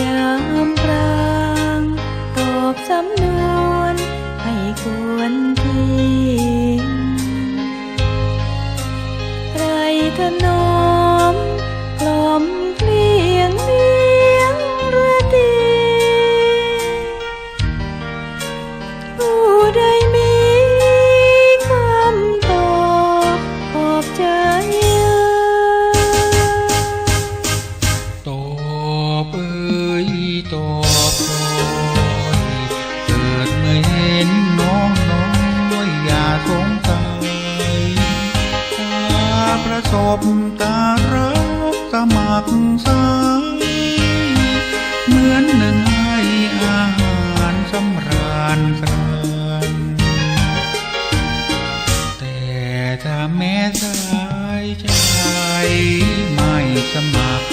ยามปรางตอบสำนวนให้ควรทิ้งใครถนอ ตอบคอยเกิดเมื่อเห็นน้องน้อยอย่าสงสัยตาประสบตารักสมัครสายเหมือนหนึ่งให้อาหารสำราญครานแต่ถ้าแม้สายใจไม่สมัคร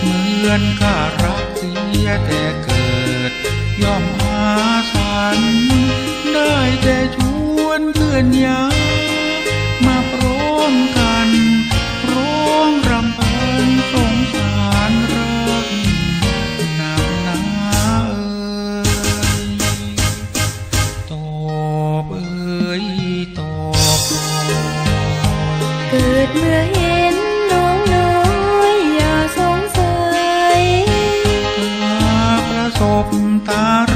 เหมือนข้ารัก สียแต่เกิด ย่อมอาสัน ได้แต่ชวนเพื่อนยามาพร้อมกันร้องรำพันสงสารรักนักหนาเอ่ยตอบเอ่ยตอบเกิดเมื่อเห็น อ